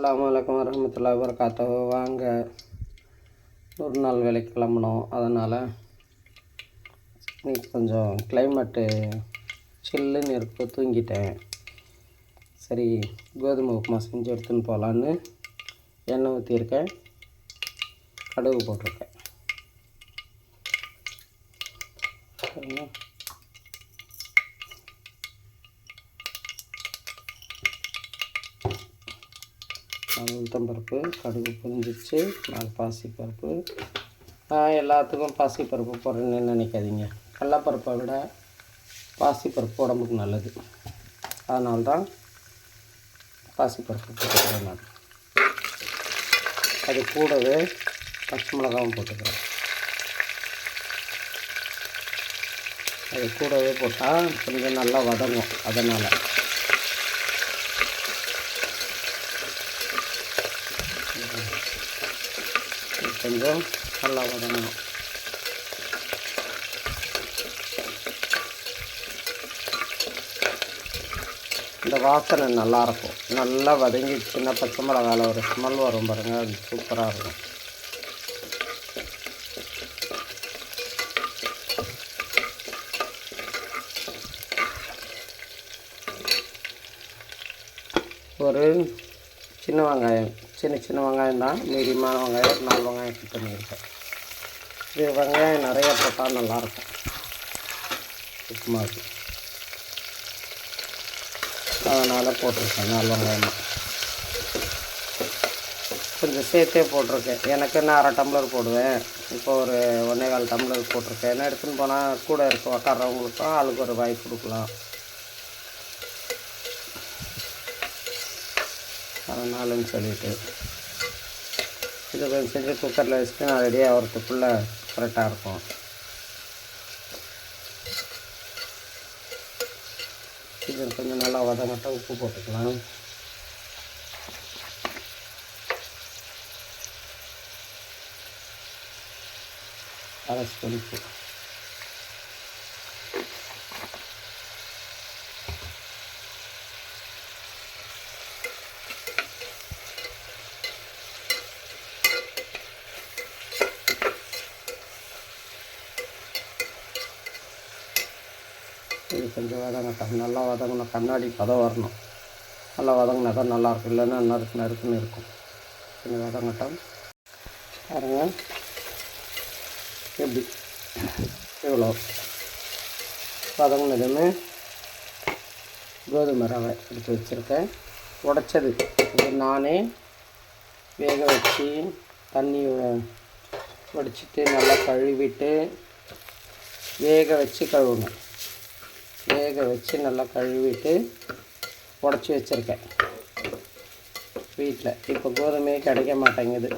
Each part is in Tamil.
அலாம் வலைக்கம் வரமத்துல்லா வரகாத்தோ வாங்க. ஒரு நாள் வேலைக்கு கிளம்பணும் அதனால் இன்னைக்கு கொஞ்சம் கிளைமேட்டு சில்லுன்னு இருக்கு. தூங்கிட்டேன். சரி கோதுமை உப்புமா செஞ்சு எடுத்துன்னு போகலான்னு எண்ணெய் ஊற்றியிருக்கேன் கடுகு போட்டிருக்கேன். சரிங்களா உளுத்தம் பருப்பு கடுகு புரிஞ்சிச்சு. நாலு பாசிப்பருப்பு. நான் எல்லாத்துக்கும் பாசிப்பருப்பு போடுறேன்னு நினைக்காதீங்க. கடலப்பருப்பை விட பாசிப்பருப்பு உடம்புக்கு நல்லது. அதனால்தான் பாசிப்பருப்பு போட்டுக்கிறேன் நான். அது கூடவே பச்சை மிளகாவும் போட்டுக்கிறேன். அது கூடவே போட்டால் கொஞ்சம் நல்லா வதங்கும். அதனால் கொஞ்சம் நல்லா வதங்கணும் இந்த வாசனை நல்லாயிருக்கும். நல்லா வதங்கி சின்ன பச்சை மிளகாவில் ஒரு ஸ்மெல் வரும் பாருங்க. அது சூப்பராக இருக்கும். ஒரு சின்ன வெங்காயம். சின்ன சின்ன வெங்காயம் தான் மீடியமான வெங்காயம் ஒரு நாலு வெங்காயம் கட் பண்ணியிருக்கேன். இது வெங்காயம் நிறைய போட்டால் நல்லாயிருக்கும். உப்புமாவுக்கு அதனால் போட்டிருக்கேன் நாலு வெங்காயமாக கொஞ்சம் சேர்த்தே போட்டிருக்கேன். எனக்கு நான் அரை டம்ளர் போடுவேன். இப்போ ஒரு ஒன்றே கால் டம்ளர் போட்டிருக்கேன். என்ன எடுத்துன்னு போனால் கூட இருக்க உக்காடுறவங்களுக்கும் ஆளுக்கு ஒரு வாய்ப்பு கொடுக்கலாம். நாளுன்னு சொல்லிட்டு. இது கொஞ்சம் செஞ்சு குக்கரில் வச்சுட்டு நான் ரெடியாக ஆகிறதுக்குள்ளே கரெக்டாக இருக்கும். இது கொஞ்சம் நல்லா வதங்கட்டும் உப்பு போட்டுக்கலாம். அரை ஸ்பூன் இது கொஞ்சம் வதங்கட்டும் நல்லா வதங்கணும். கண்ணாடி பதம் வரணும். நல்லா வதங்கினா தான் நல்லாயிருக்கும். இல்லைன்னா நறுக்கு நறுக்குன்னு இருக்கும். கொஞ்சம் வதங்கட்டும். பாருங்க. எப்படி? இவ்வளோ வதங்கினதுமே கோதுமை ரவை எடுத்து வச்சுருக்கேன். உடைச்சது இது நானே வேக வச்சு தண்ணி வடிச்சிட்டு நல்லா கழுவிட்டு வேக வச்சு கழுவணும். வேக வச்சு நல்லா கழுவிட்டு உடச்சி வச்சுருக்கேன். வீட்டில். இப்போ கோதுமையே கிடைக்க மாட்டேங்குது.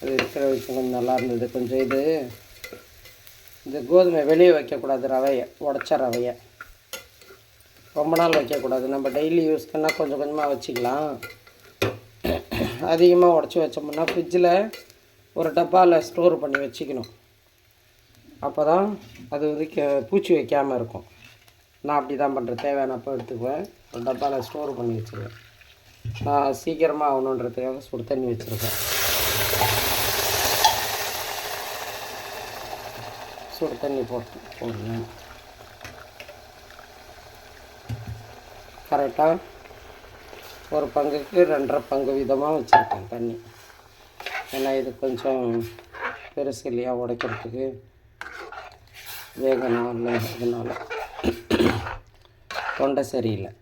அது இருக்கிற வச்சு கொஞ்சம் நல்லா இருந்தது. கொஞ்சம் இது இந்த கோதுமை வெளியே வைக்கக்கூடாது ரவையை உடச்ச ரவையை. ரொம்ப நாள் வைக்கக்கூடாது. நம்ம டெய்லி யூஸ் பண்ணால் கொஞ்சம் கொஞ்சமாக வச்சுக்கலாம். அதிகமாக உடச்சி வச்சோம்னா ஃப்ரிட்ஜில் ஒரு டப்பாவில் ஸ்டோர் பண்ணி வச்சுக்கணும். அப்போ தான் அது வந்து கே- பூச்சி வைக்காமல் இருக்கும். நான் அப்படி தான் பண்ணுறேன் தேவையானப்போ எடுத்துக்குவேன். ஒரு டப்பாவில் ஸ்டோர் பண்ணி வச்சுருவேன். நான் சீக்கிரமாக ஆகணுன்றதுக்காக சுடு தண்ணி வச்சுருக்கேன். சுடு தண்ணி போட்டு போடுவேன். கரெக்டாக ஒரு பங்குக்கு ரெண்டரை பங்கு விதமாக வச்சுருக்கேன் தண்ணி. ஏன்னா இது கொஞ்சம் பெருசு இல்லையா உடைக்கிறதுக்கு. வேகணும் இல்லை அதனால் தொண்டை சரியில்லை.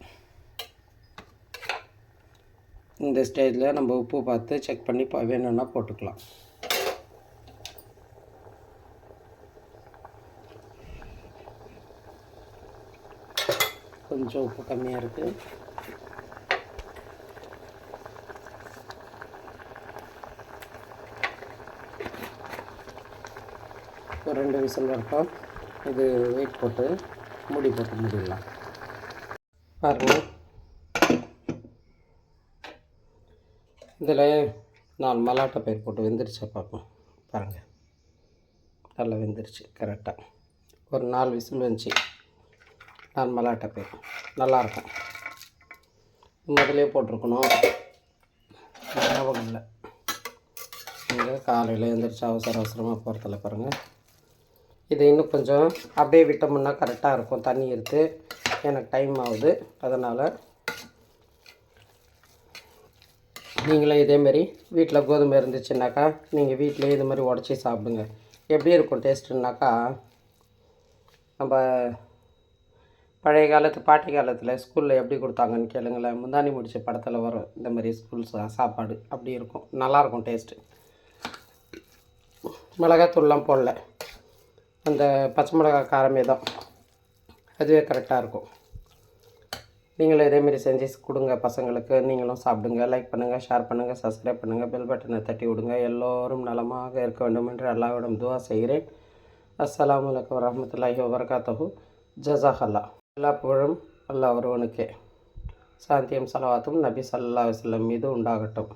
இந்த ஸ்டேஜில் நம்ம உப்பு பார்த்து செக் பண்ணி வேணும்னா போட்டுக்கலாம். கொஞ்சம் உப்பு கம்மியாக இருக்குது ஒரு ரெண்டு விசில் வரட்டும். இது வெயிட் போட்டு மூடி போட்டு மூடிடலாம் பாருங்கள் இதில் நாலு மலாட்டை பயிர் போட்டு வெந்துருச்சா பார்ப்போம் பாருங்கள் நல்லா வெந்துருச்சு கரெக்டாக ஒரு நாலு விசில் வந்துச்சு. நாலு மலாட்டை பயிர். நல்லாயிருக்கும் முதலே போட்டிருக்கணும். ஞாபகம் இல்லை. நீங்கள் காலையில் எழுந்திரிச்சு அவசர அவசரமாக போகிறதில்ல பாருங்கள் இதை இன்னும் கொஞ்சம் அப்படியே விட்டோம்னா கரெக்டாக இருக்கும். தண்ணி எடுத்து எனக்கு டைம் ஆகுது. அதனால் நீங்களும் இதேமாரி வீட்டில் கோதுமை இருந்துச்சுன்னாக்கா நீங்கள் வீட்டிலே இது மாதிரி உடச்சி சாப்பிடுங்க. எப்படி இருக்கும் டேஸ்ட்டுனாக்கா நம்ம பழைய காலத்து பாட்டி காலத்தில் ஸ்கூலில் எப்படி கொடுத்தாங்கன்னு கேளுங்களேன். முந்தானி முடித்த படத்தில் வரும். இந்த மாதிரி ஸ்கூல் சாப்பாடு. அப்படி இருக்கும். நல்லாயிருக்கும் டேஸ்ட்டு மிளகாத்தூள்லாம் போடல. அந்த பச்சை மிளகா காரமே தான். அதுவே கரெக்டாக இருக்கும். நீங்களும் இதேமாரி செஞ்சு கொடுங்க பசங்களுக்கு. நீங்களும் சாப்பிடுங்க லைக் பண்ணுங்கள் ஷேர் பண்ணுங்கள் சப்ஸ்கிரைப் பண்ணுங்கள் பெல் பட்டனை தட்டி விடுங்க. எல்லோரும் நலமாக இருக்க வேண்டும் என்று அல்லாவிடம் துவா செய்கிறேன். அஸ்லாம் வலைக்கம் வரமத்துல்லாஹி வபரகாத்தஹு. ஜசாஹல்லா எல்லா புகழும் அல்லா ஒருவனுக்கே. சாந்தியும் சலவாத்தும் நபி சல்லாஹ் வல்லம் மீது உண்டாகட்டும்.